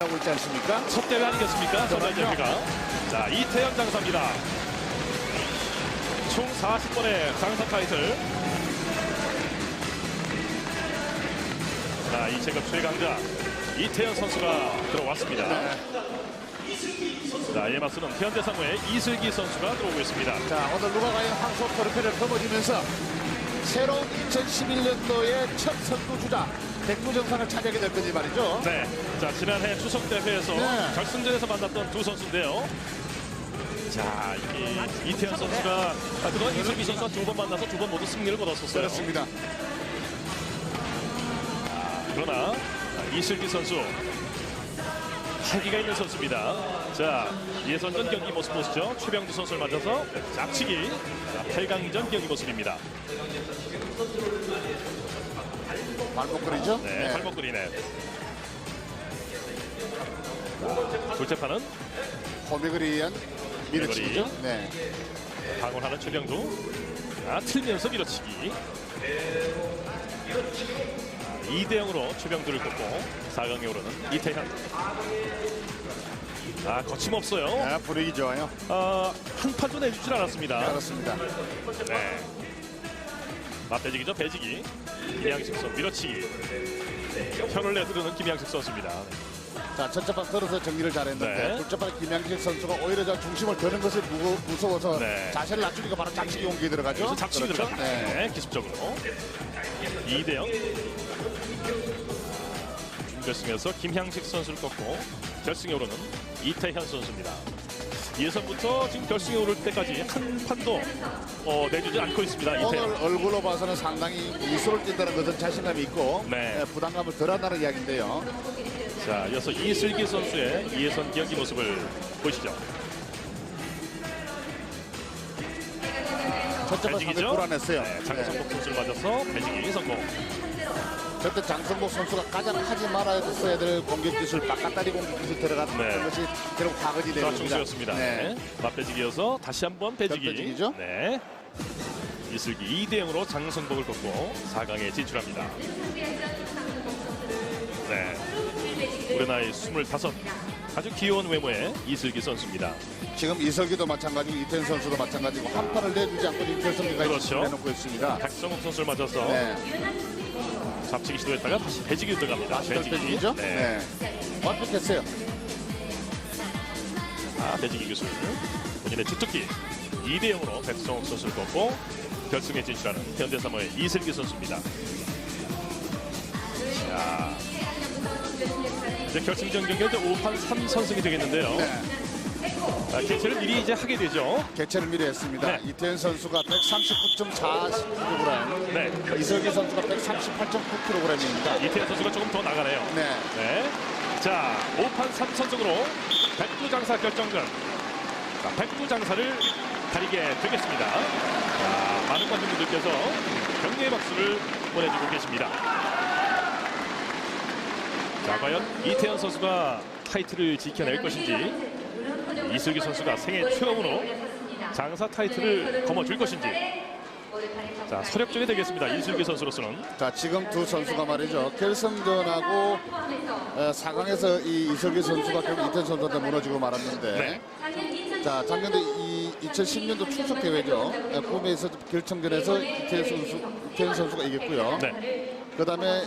하고 있지 않습니까? 첫 대회 아니겠습니까? 전달 대회가. 자, 이태현 장사입니다. 총 40번의 장사 타이틀. 자, 이 체급 최강자 이태현 선수가 들어왔습니다. 자, 이에 맞서는 현대상무의 이슬기 선수가 들어오고 있습니다. 자, 오늘 누가 과연 황소 트로피를 거머쥐면서 새로운 2011년도의 첫 선두주자 백두정상을 차지하게 될 건지 말이죠. 네. 자, 지난해 추석 대회에서 네. 결승전에서 만났던 두 선수인데요. 자, 이 이태현 선수가 아, 그동안 이슬기 선수와 두 번 만나서 두 번 모두 승리를 거뒀었어요. 그렇습니다. 그러나 이슬기 선수 활기가 있는 선수입니다. 자, 예선전 경기 모습 보시죠. 최병주 선수를 맞아서 짝치기 8강전 경기 모습입니다. 발목걸이죠? 네, 팔목걸이네. 자, 둘째 판은 호미그리에 의한 밀어치기죠? 밀어치기. 네. 방어하는 최병주. 자, 틀면서 밀어치기. 2대 0으로 최병주를 꺾고 4강에 오르는 이태현. 아, 거침없어요. 네, 분위기 좋아요. 아, 한 판도 내주질 않았습니다. 그렇습니다. 네. 맞배지기죠, 배지기. 김양식 선수 밀어치기. 혀를 내두르는 김양식 선수입니다. 자, 첫째 판 들어서 정리를 잘했는데 네. 둘째 판 김양식 선수가 오히려 저 중심을 드는 것을 무서워서 네. 자세를 낮추니까 바로 작치기 공격이 들어가죠. 여기서 잡치기 그렇죠? 들어갑니다. 네. 네, 기습적으로. 2대 0. 준결승에서 김향식 선수를 꺾고 결승에 오르는 이태현 선수입니다. 예선부터 지금 결승에 오를 때까지 한 판도 어, 내주지 않고 있습니다. 오늘 이태현. 얼굴로 봐서는 상당히 미소를 띈다는 것은 자신감이 있고 네. 네, 부담감을 덜한다는 이야기인데요. 자, 이어서 이슬기 선수의 예선 경기 모습을 보시죠. 첫째 판 상당히 배지기죠? 불안했어요. 네, 네. 장성복 선수를 맞아서 배지기 성공. 그때 장성복 선수가 가장 하지 말아야 될 공격 기술, 바깥다리 공격 기술 들어갔던 네. 것이 결국 파악이 되는 겁니다. 네. 네. 맞배지기여서 다시 한번 배지기. 배지기죠? 네. 이슬기 2대 0으로 장성복을 꺾고 4강에 진출합니다. 네. 올해 나이 25. 아주 귀여운 외모의 이슬기 선수입니다. 지금 이설기도 마찬가지고 이태현 선수도 마찬가지고 한 판을 내주지 않고 결승까지 그렇죠. 내놓고 있습니다. 박성욱 선수를 맞아서 네. 잡치기 시도했다가 다시 배지기 들어갑니다. 결승이죠? 네. 네. 완벽했어요. 아, 배지기 기술. 본인의 주특기 2대 0으로 백성욱 선수를 꺾고 결승에 진출하는 현대사모의 이슬기 선수입니다. 자, 이제 결승전 경기 이제 5판 3 선승이 되겠는데요. 네. 자, 개최를 미리 이제 하게 되죠. 개최를 미리 했습니다. 네. 이태현 선수가 139.4kg, 네, 이설기 선수가 138.9kg입니다. 이태현 선수가 조금 더 나가네요. 네. 네. 자, 5판 3선승으로 백두장사 결정전. 자, 백두장사를 가리게 되겠습니다. 자, 많은 관중분들께서 격려의 박수를 보내주고 계십니다. 자, 과연 이태현 선수가 타이틀을 지켜낼 것인지, 이슬기 선수가 생애 처음으로 장사 타이틀을 거머쥘 것인지, 자, 서력전이 되겠습니다. 이슬기 선수로서는. 자, 지금 두 선수가 말이죠. 결승전하고 어, 4강에서 이 이설기 선수가 결국 이태현 선수한테 무너지고 말았는데 네. 자, 작년도 이 2010년도 추석 대회죠. 에, 꿈에서 결승전에서 이태현 선수, 이태현 선수가 이겼고요. 네. 그다음에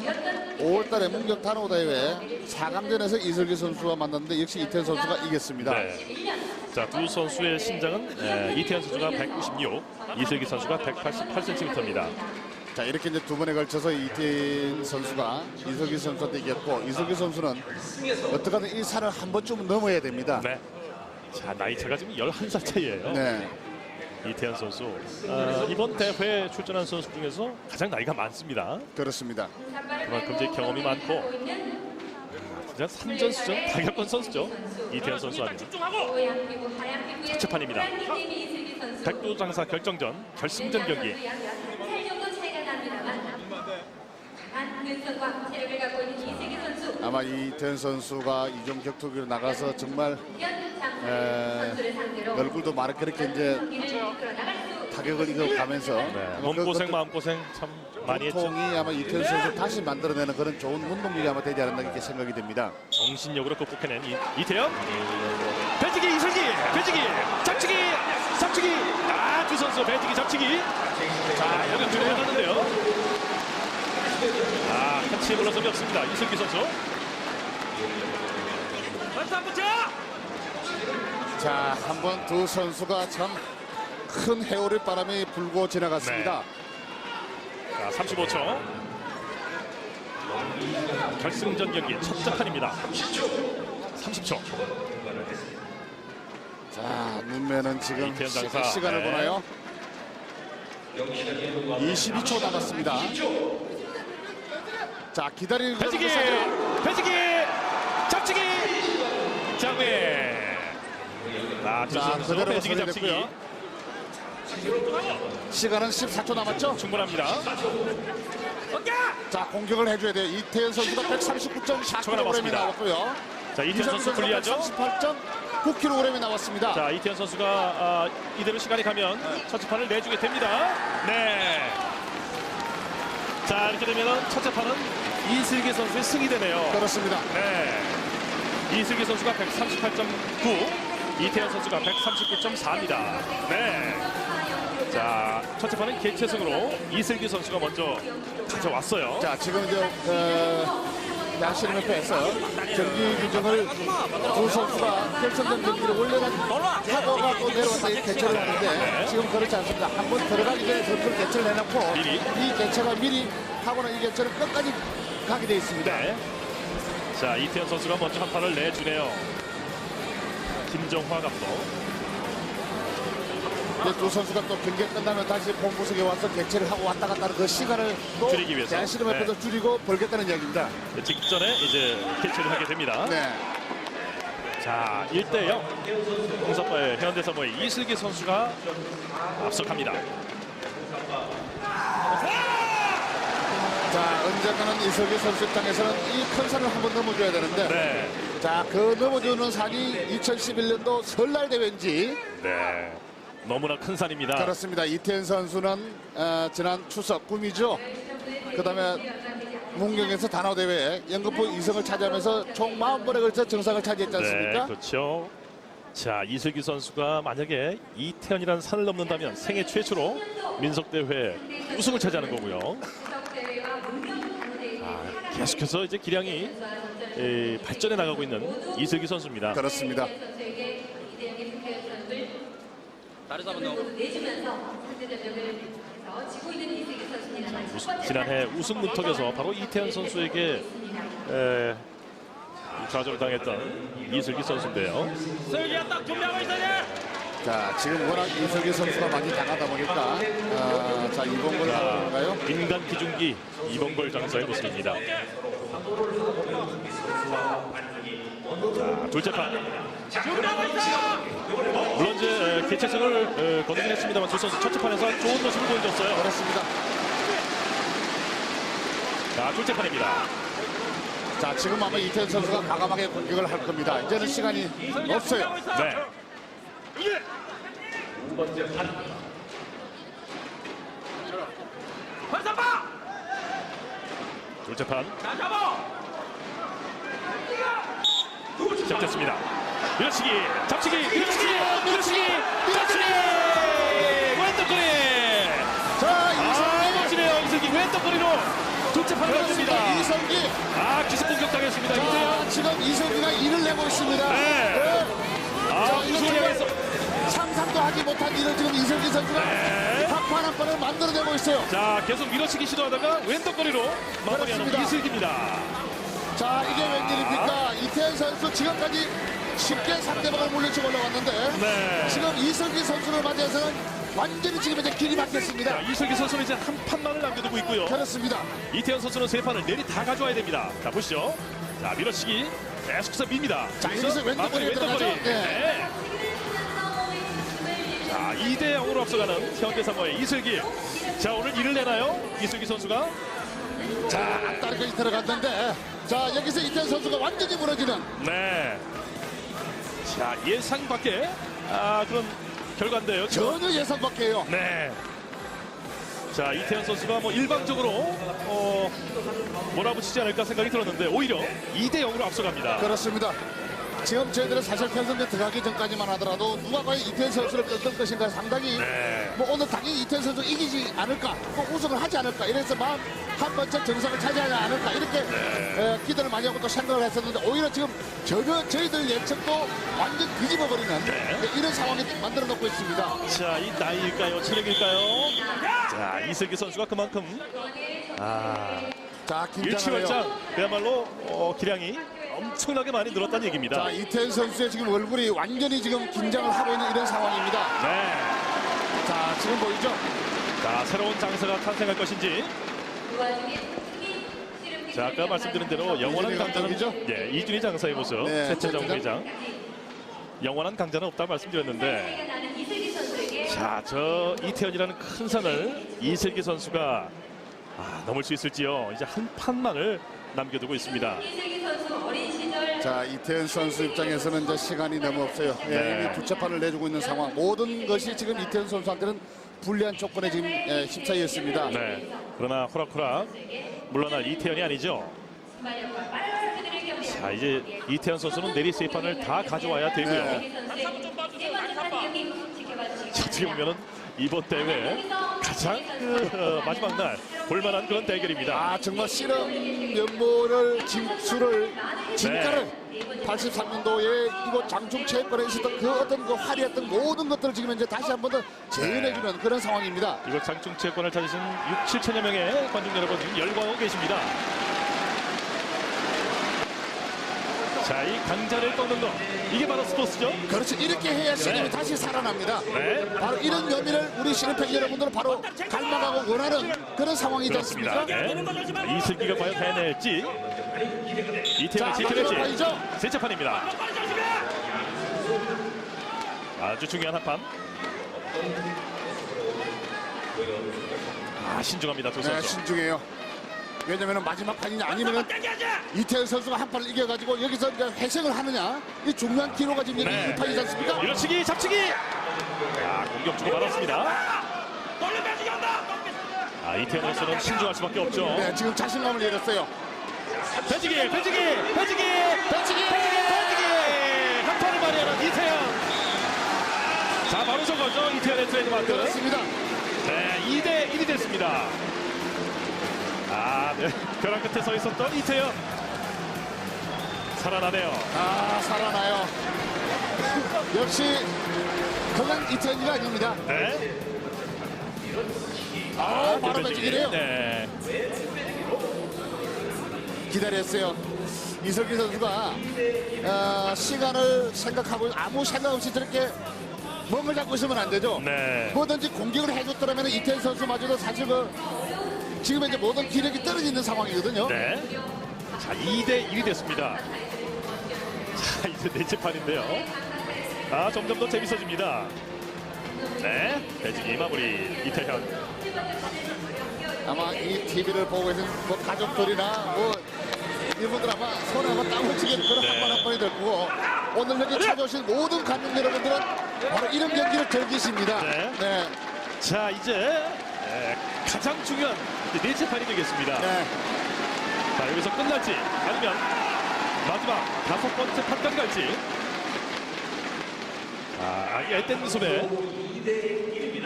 5월달에 문경 단호 대회 4강전에서 이설기 선수와 만났는데 역시 이태현 선수가 이겼습니다. 네. 자, 두 선수의 신장은 에, 이태현 선수가 196, 이슬기 선수가 188cm입니다. 자 이렇게 이제 두 번에 걸쳐서 이태현 선수가 이설기 선수한테 이겼고 이설기 선수는 어떻게든 이 살을 한 번쯤 넘어야 됩니다. 네. 자, 나이 차가 지금 11살 차이예요. 네. 이태현 선수. 아, 이번 대회 출전한 선수 중에서 가장 나이가 많습니다. 그렇습니다. 그만큼 이제 경험이 많고 아, 진짜 산전수전 다 겪은 선수죠. 이태현 선수 아니면 첫판입니다. 백두장사 결정전 결승전 경기. 아마 이태현 선수가 이종 격투기로 나가서 정말 에, 얼굴도 마르게 이렇게 이제 타격을 이거 가면서 네, 몸고생 마음고생 참 많이. 보통이 아마 이태현 선수 다시 만들어내는 그런 좋은 운동력이 아마 되지 않았나 이렇게 생각이 됩니다. 정신력으로 극복해낸 이, 이태영 배지기 이슬기 배지기 잡치기 잡치기. 아 두 선수 배지기 잡치기. 자 여기 들어가는데요. 아 한치의 물러섬이 없습니다. 이슬기 선수. 자, 한번 두 선수가 참 큰 해오리 바람이 불고 지나갔습니다. 자 35초 결승전 경기 첫 자판입니다 30초 자, 눈매는 지금 이태현 시, 장사. 시 간을 네. 보나요? 22초 남았습니다. 자, 기다리고 배지기 배지기 잡치기 장외 아두 자, 선수 그대로 배지기 잡치기 처리됐고요. 시간은 14초 남았죠? 충분합니다 자, 공격을 해줘야 돼요. 이태현 선수가 139.4kg이 남았습니다. 나왔고요. 자 이태현 선수 불리하죠 38.9kg이 나왔습니다. 자 이태현 선수가 아, 이대로 시간이 가면 첫째 판을 내주게 됩니다. 네. 자 이렇게 되면 첫째 판은 이슬기 선수의 승이 되네요. 그렇습니다. 네. 이슬기 선수가 138.9, 이태현 선수가 139.4입니다. 네. 자 첫째 판은 개최승으로 이슬기 선수가 먼저 가져왔어요. 자, 지금 이제 어, 야시름협회에서 경기 규정을 두 선수가 결승전 경기를 원래는 하고가 또이 개최를 하는데 지금 그렇지 않습니다. 한 번 들어가기 전에 선수를 개최를 해놓고 미리. 이 개최가 미리 하고는 이 개최는 끝까지 가게 돼 있습니다. 네. 자 이태현 선수가 먼저 한 판을 내주네요. 김정화 감독. 이제 두 선수가 또 경기 끝나면 다시 본부석에 와서 개최를 하고 왔다 갔다 하는 그 시간을 또 줄이기 위해서. 야시름협회에서 줄이고 벌겠다는 이야기입니다. 직전에 이제 개최를 하게 됩니다. 네. 자, 1대 0. 홍석과의 현대 사모의 이슬기 선수가 앞서갑니다. 자, 언젠가는 이석기 선수 입장에서는 이 큰 산을 한 번 넘어줘야 되는데 네. 자, 그 넘어주는 산이 2011년도 설날 대회인지 네. 너무나 큰 산입니다. 그렇습니다. 이태현 선수는 어, 지난 추석 꿈이죠. 그다음에 문경에서 단호 대회 연금포 2승을 차지하면서 총 40번에 걸쳐 정상을 차지했지 네, 않습니까? 그렇죠. 자, 이슬기 선수가 만약에 이태현이라는 산을 넘는다면 생애 최초로 민속대회 우승을 차지하는 거고요. 아, 계속해서 이제 기량이 에, 발전해 나가고 있는 이슬기 선수입니다. 그렇습니다. 우승- 지난해 우승 문턱에서 바로 이태현 선수에게 에, 좌절을 당했던 이슬기 선수인데요. 자, 지금 워낙 이석기 선수가 많이 당하다 보니까 어, 자 이봉걸 나가요. 민간 기중기 이봉걸 장사의 모습입니다. 자, 둘째 판. 물론 이제 에, 거두긴 했습니다만 두 선수 첫째 판에서 좋은 모습을 보여줬어요. 그렇습니다. 자, 둘째 판입니다. 자, 지금 아마 이태현 선수가 과감하게 공격을 할 겁니다. 이제는 시간이 없어요. 네. 둘째 판. 시작됐습니다. 밀어치기, 잡치기, 밀어치기, 밀어치기, 잡치기! 왼떡거리! 자, 아, 이성기. 멋지네요. 이슬기 왼떡거리로 둘째 판을 그렇습니다. 얻습니다. 이성기. 아, 기습 공격 당했습니다. 자, 지금 이성기가 일을 내고 있습니다. 네. 아, 자, 우승을 이거 향해서. 상상도 하지 못한 일을 지금 이성기 선수가 네. 한판 한 판을 만들어내고 있어요. 자, 계속 밀어치기 시도하다가 왼떡거리로 마무리하는 그렇습니다. 이슬기입니다. 자, 이게 웬일입니까? 이태현 선수 지금까지 쉽게 상대방을 물리치고 올라왔는데 네. 지금 이성기 선수를 맞이해서는 완전히 지금 이제 길이 막혔습니다. 자, 이슬기 선수는 이제 한 판만을 남겨두고 있고요. 그렇습니다. 이태현 선수는 세 판을 내리 다 가져와야 됩니다. 자, 보시죠. 자, 밀어치기. 계속해서 밉니다. 자, 여기서 왼쪽거리. 들어가죠? 네. 네. 자, 2대 0으로 앞서가는 현대사모의 이슬기. 자, 오늘 일을 내나요? 이슬기 선수가. 자, 앞다리까지 들어갔는데 자, 여기서 이태현 선수가 완전히 무너지는 네. 자, 예상 밖에 아, 그런 결과인데요. 지금. 전혀 예상 밖이에요. 네. 자, 자 이태현 선수가 뭐 일방적으로 어, 몰아붙이지 않을까 생각이 들었는데 오히려 2대 0으로 앞서갑니다. 그렇습니다. 지금 저희들은 사실 편성대 들어가기 전까지만 하더라도 누가 과연 이태현 선수를 꺾을 것인가 상당히 네. 뭐 오늘 당연히 이태현 선수 이기지 않을까 꼭 우승을 하지 않을까 이래서 마음 한 번째 정상을 차지하지 않을까 이렇게 에, 기대를 많이 하고 또 생각을 했었는데 오히려 지금 전혀 저희들 예측도 완전 뒤집어버리는 네. 네, 이런 상황이 만들어 놓고 있습니다. 자, 이 나이일까요? 체력일까요? 자, 이슬기 선수가 그만큼 아, 자. 일치월장 그야말로 어, 기량이 엄청나게 많이 늘었다는 얘기입니다. 자 이태현 선수의 지금 얼굴이 완전히 지금 긴장을 하고 있는 이런 상황입니다. 네. 자 지금 보이죠? 자, 새로운 장사가 탄생할 것인지. 자, 아까 말씀드린 대로 영원한 강자는 감독이죠? 예, 이준희 장사의 모습, 네, 최태정 최태정. 회장. 영원한 강자는 없다 말씀드렸는데 자, 저 이태현이라는 큰 산을 이슬기 선수가 아, 넘을 수 있을지요. 이제 한 판만을 남겨두고 있습니다. 자 이태현 선수 입장에서는 이제 시간이 너무 없어요. 예, 네. 이미 두차판을 내주고 있는 상황. 모든 것이 지금 이태현 선수한테는 불리한 조건에 지금 예, 휩싸였습니다. 네. 그러나 호락호락 물러날 이태현이 아니죠. 자, 이제 이태현 선수는 내리 세판을 다 가져와야 되고요. 네. 어떻게 보면은 이번 대회 가장 그, 어, 마지막 날 볼만한 그런 대결입니다. 아 정말 실험 면모를 진수를 진가를 네. 83년도에 이곳 장충 체육관에 있었던 그 어떤 그 화려했던 모든 것들을 지금 이제 다시 한 번 더 재현해주는 그런 상황입니다. 이곳 장충 체육관을 찾으신 6, 7천여 명의 관중 여러분 지금 열광하고 계십니다. 자, 이 강자를 꺾는 거 이게 바로 스포츠죠. 그렇죠. 이렇게 해야 시름이 네. 다시 살아납니다. 네. 바로 이런 의미를 우리 실험팬 여러분들은 바로 갈망하고 원하는 그런 상황이지. 않습니까? 네. 자, 이슬기가 과연 해낼지 자, 지켜낼지 마지막 판이죠? 세 차판입니다. 아주 중요한 한 판. 아 신중합니다 두 네, 선수. 신중해요. 왜냐면 마지막 판이냐 아니면은 이태현 선수가 한 판을 이겨가지고 여기서 이제 회생을 하느냐 이 중요한 기로가 지금 네. 이 판이지 않습니까? 밀어치기 잡치기. 아 공격 주고 받았습니다. 아 이태현 선수는 신중할 수밖에 없죠. 네, 지금 자신감을 잃었어요. 배지기 배지기 배지기 배지기 배치기! 배지기 한 판을 만회하는 이태현. 자 바로 저거죠 이태현의 트레이드마크. 그렇습니다. 네, 2대 1이 됐습니다. 아, 네. 벼랑 끝에 서 있었던 이태현. 살아나네요. 아, 살아나요. 역시 그냥 이태현이가 아닙니다. 네. 아, 바로 배지기. 배치기래요. 네. 기다렸어요. 이석기 선수가 어, 시간을 생각하고 아무 생각 없이 저렇게 몸을 잡고 있으면 안 되죠. 네. 뭐든지 공격을 해줬더라면 이태현 선수마저도 사실 그 지금 이제 모든 기력이 떨어지는 상황이거든요. 네. 자, 2대 1이 됐습니다. 자, 이제 넷째 판인데요. 아, 점점 더 재밌어집니다. 네. 배지기 마무리 이태현. 아마 이 TV를 보고 계신 뭐 가족들이나 뭐 이분들 아마 손에 한번 땀 흘리는 그런 네. 한번 한 번이 될 거고 오늘 여기 찾아오신 모든 관중 여러분들은 바로 이런 경기를 즐기십니다. 네. 네. 자, 이제 네, 가장 중요한 넷째 판이 되겠습니다. 네. 자 여기서 끝날지 아니면 마지막 다섯 번째 판까지 갈지 아 애땡 손에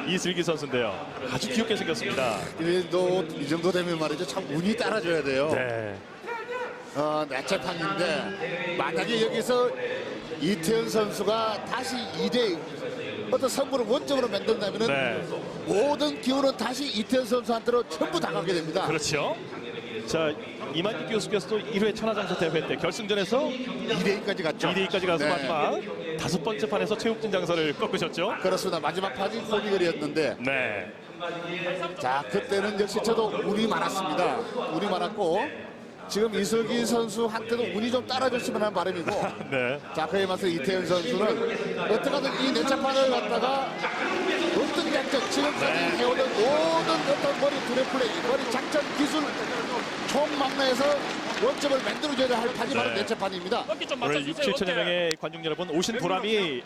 이슬기 선수인데요 아주 귀엽게 생겼습니다 이도 이 정도 되면 말이죠. 참 운이 따라줘야 돼요. 네 어, 넷째 판인데 만약에 여기서 이태현 선수가 다시 2대 어떤 승부를 원점으로 만든다면은 네. 모든 기운은 다시 이태현 선수한테로 전부 다 가게 됩니다. 그렇죠 자 이만희 교수께서도 1회 천하장사 대회 때 결승전에서 2대2까지 갔죠. 2대2까지 가서 네. 마지막 다섯 번째 판에서 최욱진 장사를 꺾으셨죠 그렇습니다. 마지막 판이 호미걸이었는데 네 자 그때는 역시 저도 운이 많았습니다. 운이 많았고 지금 이슬기 선수 한테도 운이 좀 따라줬으면 하는 바람이고 네. 자 그에 맞서 이태현 선수는 어떻게든 이 내차판을 갖다가 어떤 작전 지금까지 네. 해오던 모든 어떤 머리 드래플레이 머리 작전 기술 총망라에서 원점을 만들어줘야 할 판이 바로 네. 내차판입니다. 오늘 6, 7천여 명의 관중 여러분 오신 보람이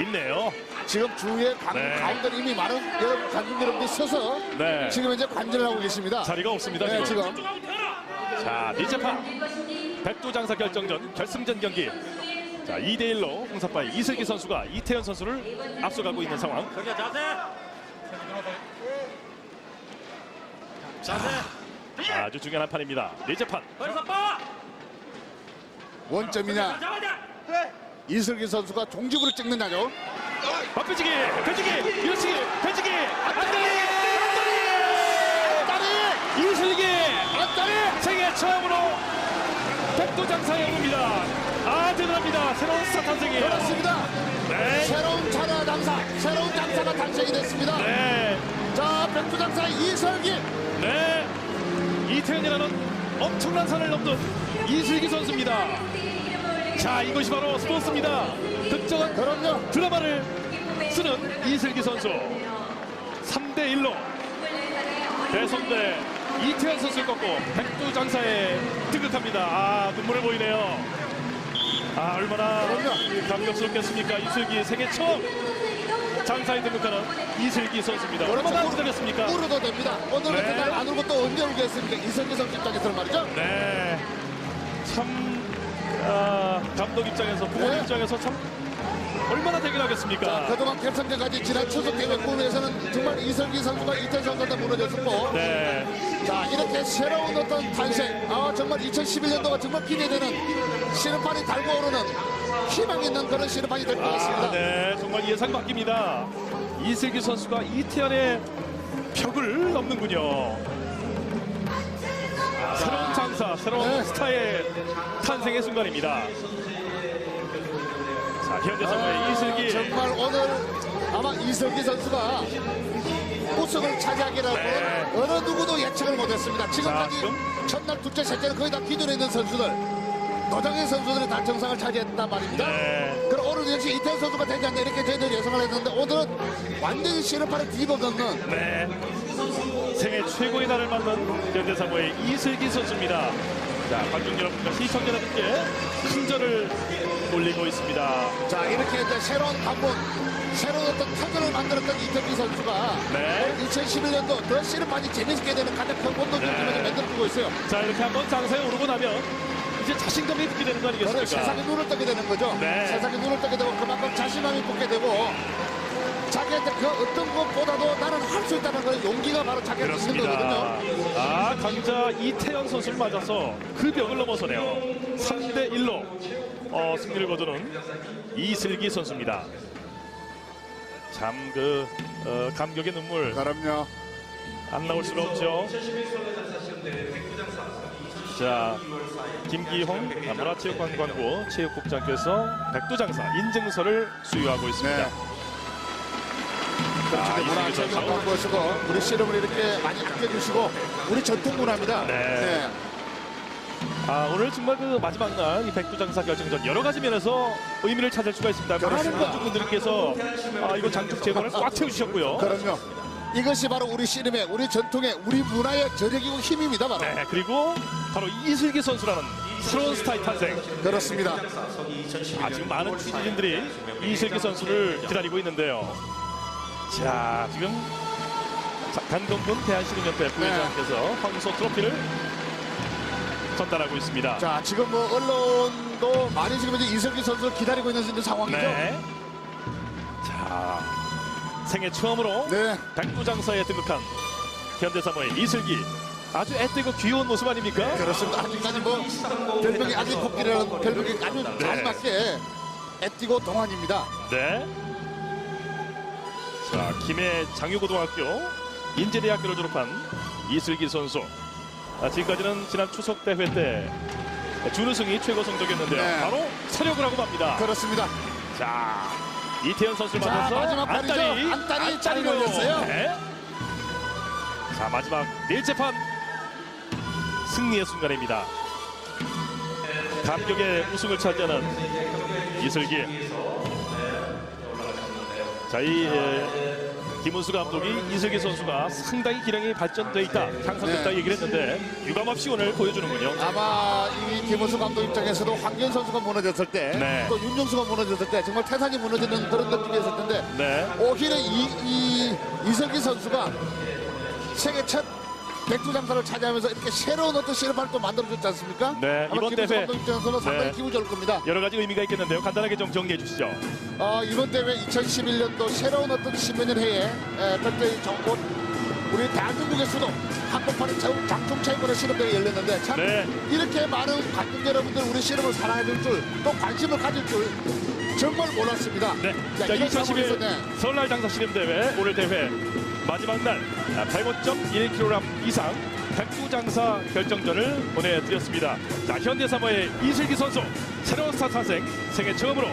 있네요. 지금 주위에 관, 네. 가운데 이미 많은 여러분 관중 여러분들이 서서 네. 지금 이제 관전을 하고 계십니다. 자리가 없습니다. 네, 지금. 지금 자, 니제판 백두장사 결정전 결승전 경기. 자, 2대 1로 홍사파의 이슬기 선수가 이태현 선수를 앞서가고 있는 상황. 아주 중요한 한 판입니다. 니제판. 원점이냐 이슬기 선수가 종지부를 찍느냐죠. 박배지기, 배지기, 밀어치기, 배지기, 안다리 이슬기 안다리 생애 처음으로 백두장사 영웅입니다. 아 대단합니다. 새로운 스타 탄생이에요. 그렇습니다. 네, 새로운 차라 장사 새로운 장사가 탄생이 됐습니다. 네, 자 백두장사 이설기 네. 이태현이라는 엄청난 산을 넘는 이슬기 선수입니다. 자, 이것이 바로 스포츠입니다. 특정한 그럼요. 드라마를 쓰는 이슬기 선수. 3대 1로 대선대 이태현 선수를 꺾고 백두장사에 등극합니다. 아, 눈물을 보이네요. 아, 얼마나. 감격스럽겠습니까? 이슬기 세계 처음 장사에 등극하는 이슬기 선수입니다. 얼마나 기다렸습니까? 울어도 됩니다. 오늘 같은 네. 날안 울고 또 언제 울겠습니까? 이설기 선수 입장에서는 말이죠. 네. 참 아, 감독 입장에서 부모님 네. 입장에서 참 얼마나 대견하겠습니까? 그동안 결승전까지 지난 추석 대회 꿈에서는 정말 이설기 선수가 이태 선수한테 무너졌었고 네. 자 이렇게 새로운 어떤 탄생 아 정말 2011년도가 정말 기대되는 신호판이 달고 오르는 희망 있는 그런 신호판이 될것 아, 같습니다. 네. 정말 예상 바뀝니다. 이슬기 선수가 이태현의 벽을 넘는군요. 새로운 장사, 새로운 네. 스타의 탄생의 순간입니다. 자, 현대 선수의 아, 이슬기. 정말 오늘 아마 이설기 선수가 우승을 차지하기라고 네. 어느 누구도 예측을 못했습니다. 지금까지 자? 첫날, 둘째, 셋째는 거의 다 기존에 있는 선수들 도장의 선수들이 다 정상을 차지했단 말입니다. 네. 그럼 오늘 역시 이태원 선수가 되지 않나 이렇게 저희들 예상을 했는데 오늘은 완전히 신호판을 뒤집어 걷는 네. 생애 최고의 날을 맞는 현대사고의 이슬기 선수입니다. 자, 관중 여러분과 시청자 여러분께 큰절을 올리고 있습니다. 자 이렇게 이제 새로운 관문 새로운 어떤 터전을 만들었던 이태기 선수가 네. 2011년도 더 신호판이 재밌게 되는 가장 큰 본능을 네. 만들어주고 있어요. 자, 이렇게 한번 장사에 오르고 나면 이제 자신감이 붙게 되는 거 아니겠습니까? 세상에 눈을 뜨게 되는 거죠. 네. 세상에 눈을 뜨게 되고 그만큼 자신감이 붙게 되고 자기한테 그 어떤 것보다도 나는 할 수 있다는 그런 용기가 바로 자기한테 있는. 거거든요. 아, 강자 이태영 선수를 맞아서 그 벽을 넘어서네요. 3대 1로 어, 승리를 거두는 이슬기 선수입니다. 참 그 감격의 눈물 그럼요. 안 나올 수가 없죠. 자, 김기홍 문화체육관광부 체육국장께서 백두장사 인증서를 수여하고 있습니다. 네. 아, 그렇죠. 문화체육. 관광부시고 우리 씨름을 이렇게 많이 아껴주시고 우리 전통 문화입니다. 네. 아, 오늘 정말 그 마지막 날 이 백두장사 결정전 여러 가지 면에서 의미를 찾을 수가 있습니다. 많은 그렇습니다. 관중분들께서 아, 이거 장축 재건을 꽉 채워주셨고요. 그럼요. 이것이 바로 우리 씨름의 우리 전통의 우리 문화의 저력이고 힘입니다. 바로. 네, 그리고 바로 이슬기 선수라는 새로운 스타의 탄생. 그렇습니다. 아, 지금 많은 취재진들이 이슬기 선수를 기다리고 있는데요. 자, 지금 자, 강동군 대한시민협회 부회장께서 황소 트로피를 전달하고 있습니다. 자 지금 뭐 언론도 많이 지금 이제 이석기 선수를 기다리고 있는 상황이죠. 네. 자, 생애 처음으로 네. 백두장사에 등극한 현대사모의 이슬기. 아주 애뜨고 귀여운 모습 아닙니까? 그렇습니다. 아직까지 뭐 별명이 아직 코끼리라는 별명이 아주 잘 네. 맞게 애띠고 동안입니다. 네. 자, 김해 장유고등학교 인제대학교를 졸업한 이슬기 선수. 아, 지금까지는 지난 추석 대회 때 준우승이 최고 성적이었는데요. 네. 바로 서력을 하고 맙니다. 그렇습니다. 자, 이태현 선수를 자, 맞아서. 안다리, 안다리 짜리. 걸렸어요. 네. 자, 마지막 넷째 판 승리의 순간입니다. 감격의 우승을 차지하는 이슬기. 자, 이 에, 김은수 감독이 이슬기 선수가 상당히 기량이 발전돼 있다, 향상됐다 네. 얘기를 했는데 유감없이 오늘 보여주는군요. 아마 이 김호수 감독 입장에서도 황현 선수가 무너졌을 때, 네. 또 윤정수가 무너졌을 때 정말 태산이 무너지는 그런 느낌이었을 텐데 네. 오히려 이, 이 이석기 선수가 세계 첫 백두장사를 차지하면서 이렇게 새로운 어떤 실험을 또 만들어줬지 않습니까? 네, 이번 대회. 감독 입장에서는 상당히 네. 기분 좋을 겁니다. 여러 가지 의미가 있겠는데요. 간단하게 좀 정리해 주시죠. 어, 이번 대회 2011년도 새로운 어떤 10여년 해에 에, 그때 정권 우리 대한민국에서도 한복판의 장- 장충 체육관의 실험대가 열렸는데 참 네. 이렇게 많은 관중 여러분들 우리 실험을 사랑해 줄줄 또 관심을 가질 줄 정말 몰랐습니다. 네. 자, 자, 이런 2011 상황에서 네. 설날 장사 시름 대회 오늘 대회 마지막 날 105.1kg 이상 백두장사 결정전을 보내드렸습니다. 자, 현대사모의 이슬기 선수 새로운 스타 탄생 생애 처음으로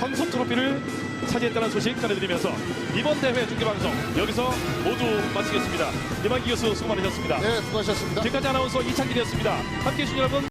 황소 트로피를 차지했다는 소식 전해드리면서 이번 대회 중계방송 여기서 모두 마치겠습니다. 이만기 교수 수고 많으셨습니다. 네, 수고하셨습니다. 지금까지 아나운서 이창길이었습니다. 함께해 주신 여러분